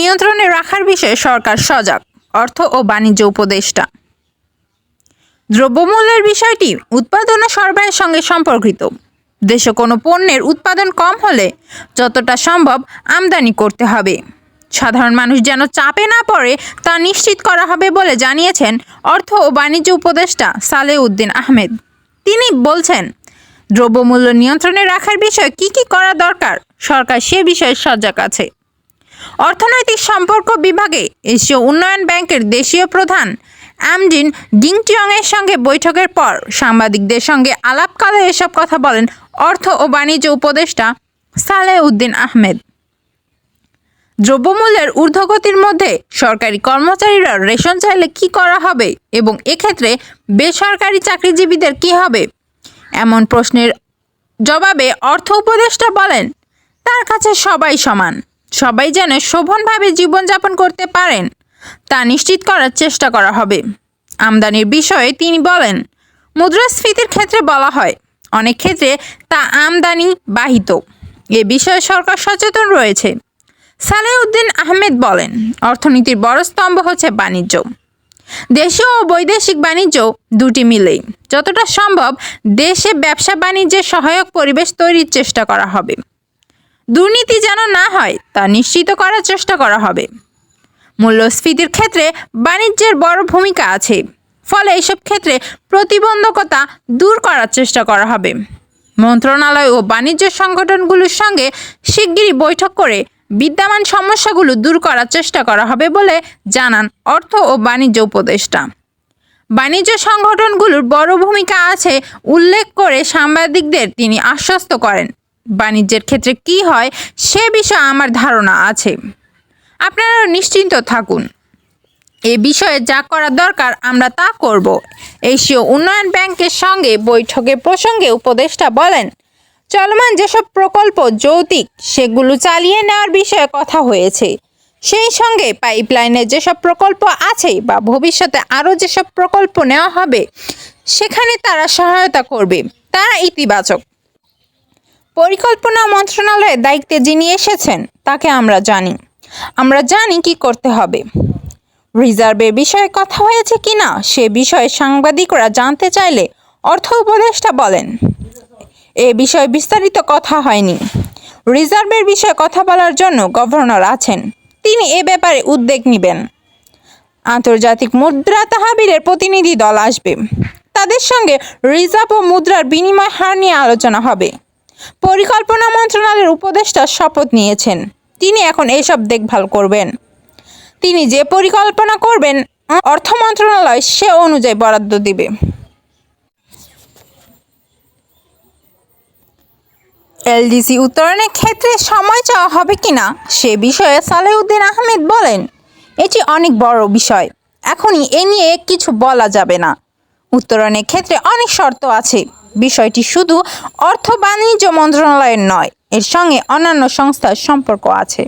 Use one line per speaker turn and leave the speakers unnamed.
নিয়ন্ত্রণে রাখার বিষয়ে সরকার সজাগ, অর্থ ও বাণিজ্য উপদেষ্টা। দ্রব্যমূল্যের বিষয়টি উৎপাদন ও সরবরাহের সঙ্গে সম্পর্কিত। দেশে কোনো পণ্যের উৎপাদন কম হলে যতটা সম্ভব আমদানি করতে হবে। সাধারণ মানুষ যেন চাপে না পড়ে তা নিশ্চিত করা হবে বলে জানিয়েছেন অর্থ ও বাণিজ্য উপদেষ্টা সালেহ উদ্দিন আহমেদ। তিনি বলছেন, দ্রব্যমূল্য নিয়ন্ত্রণে রাখার বিষয়ে কি কি করা দরকার? সরকার সে বিষয়ে সজাগ আছে। অর্থনৈতিক সম্পর্ক বিভাগে এশীয় উন্নয়ন ব্যাংকের দেশীয় প্রধান আমজিন গিংটিয়ং এর সঙ্গে বৈঠকের পর সাংবাদিকদের সঙ্গে আলাপকালে এসব কথা বলেন অর্থ ও বাণিজ্য উপদেষ্টা সালেহ উদ্দিন আহমেদ। দ্রব্যমূল্যের ঊর্ধ্বগতির মধ্যে সরকারি কর্মচারীরা রেশন চাইলে কি করা হবে এবং এক্ষেত্রে বেসরকারি চাকরিজীবীদের কি হবে? এমন প্রশ্নের জবাবে অর্থ উপদেষ্টা বলেন, তার কাছে সবাই সমান। সবাই যেন শোভনভাবে জীবনযাপন করতে পারেন, তা নিশ্চিত করার চেষ্টা করা হবে। আমদানির বিষয়ে তিনি বলেন, মুদ্রাস্ফীতির ক্ষেত্রে বলা হয়, অনেক ক্ষেত্রে তা আমদানি বাহিত। এ বিষয়ে সরকার সচেতন রয়েছে। সালেউদ্দিন আহমেদ বলেন, অর্থনীতির বড় স্তম্ভ হচ্ছে বাণিজ্য। দেশীয় ও বৈদেশিক বাণিজ্য দুটি মিলেই। যতটা সম্ভব দেশে ব্যবসা বাণিজ্যের সহায়ক পরিবেশ তৈরির চেষ্টা করা হবে। দুর্নীতি যেন না হয়, তা নিশ্চিত করার চেষ্টা করা হবে। মূল্যস্ফীতির ক্ষেত্রে বাণিজ্যের বড় ভূমিকা আছে। ফলে এসব ক্ষেত্রে প্রতিবন্ধকতা দূর করার চেষ্টা করা হবে। মন্ত্রণালয় ও বাণিজ্য সংগঠনগুলোর সঙ্গে শিগগিরই বৈঠক করে বিদ্যমান সমস্যাগুলো দূর করার চেষ্টা করা হবে বলে জানান অর্থ ও বাণিজ্য উপদেষ্টা। বাণিজ্য সংগঠনগুলোর বড় ভূমিকা আছে উল্লেখ করে সাংবাদিকদের তিনি আশ্বস্ত করেন। বাণিজ্যের ক্ষেত্রে কি হয় সে বিষয়ে আমার ধারণা আছে। আপনারা নিশ্চিন্ত থাকুন। এ বিষয়ে যা করা দরকার আমরা তা করব। এশীয় উন্নয়ন ব্যাংকের সঙ্গে বৈঠকের প্রসঙ্গে উপদেষ্টা বলেন, চলমান যেসব প্রকল্প যৌতিক, সেগুলো চালিয়ে নেওয়ার বিষয়ে কথা হয়েছে। সেই সঙ্গে পাইপলাইনের যেসব প্রকল্প আছে বা ভবিষ্যতে আরও যেসব প্রকল্প নেওয়া হবে, সেখানে তারা সহায়তা করবে। তারা ইতিবাচক। পরিকল্পনা মন্ত্রণালয়ের দায়িত্বে যিনি এসেছেন, তাকে আমরা জানি। আমরা জানি কি করতে হবে। রিজার্ভের বিষয়ে কথা হয়েছে কিনা, সে বিষয়ে সাংবাদিকরা জানতে চাইলে অর্থ উপদেষ্টা বলেন। এ বিষয়ে বিস্তারিত কথা হয়নি। রিজার্ভের বিষয়ে কথা বলার জন্য গভর্নর আছেন। তিনি এ ব্যাপারে উদ্যোগ নেবেন। আন্তর্জাতিক মুদ্রা তহবিলের প্রতিনিধি দল আসবে। তাদের সঙ্গে রিজার্ভ ও মুদ্রার বিনিময় হার নিয়ে আলোচনা হবে। পরিকল্পনা মন্ত্রণালয়ের উপদেষ্টা শপথ নিয়েছেন। তিনি এখন এসব দেখভাল করবেন। তিনি যে পরিকল্পনা করবেন, অর্থ মন্ত্রণালয় সে অনুযায়ী বরাদ্দ দিবে। এলডিসি উত্তরণের ক্ষেত্রে সময় চাওয়া হবে কিনা, সে বিষয়ে সালেউদ্দিন আহমেদ বলেন, এটি অনেক বড় বিষয়। এখনই এ নিয়ে কিছু বলা যাবে না। উত্তরণের ক্ষেত্রে অনেক শর্ত আছে। বিষয়টি শুধু অর্থ বাণিজ্য মন্ত্রণালয়ের নয় এর সঙ্গে অন্যান্য সংস্থার সম্পর্ক আছে।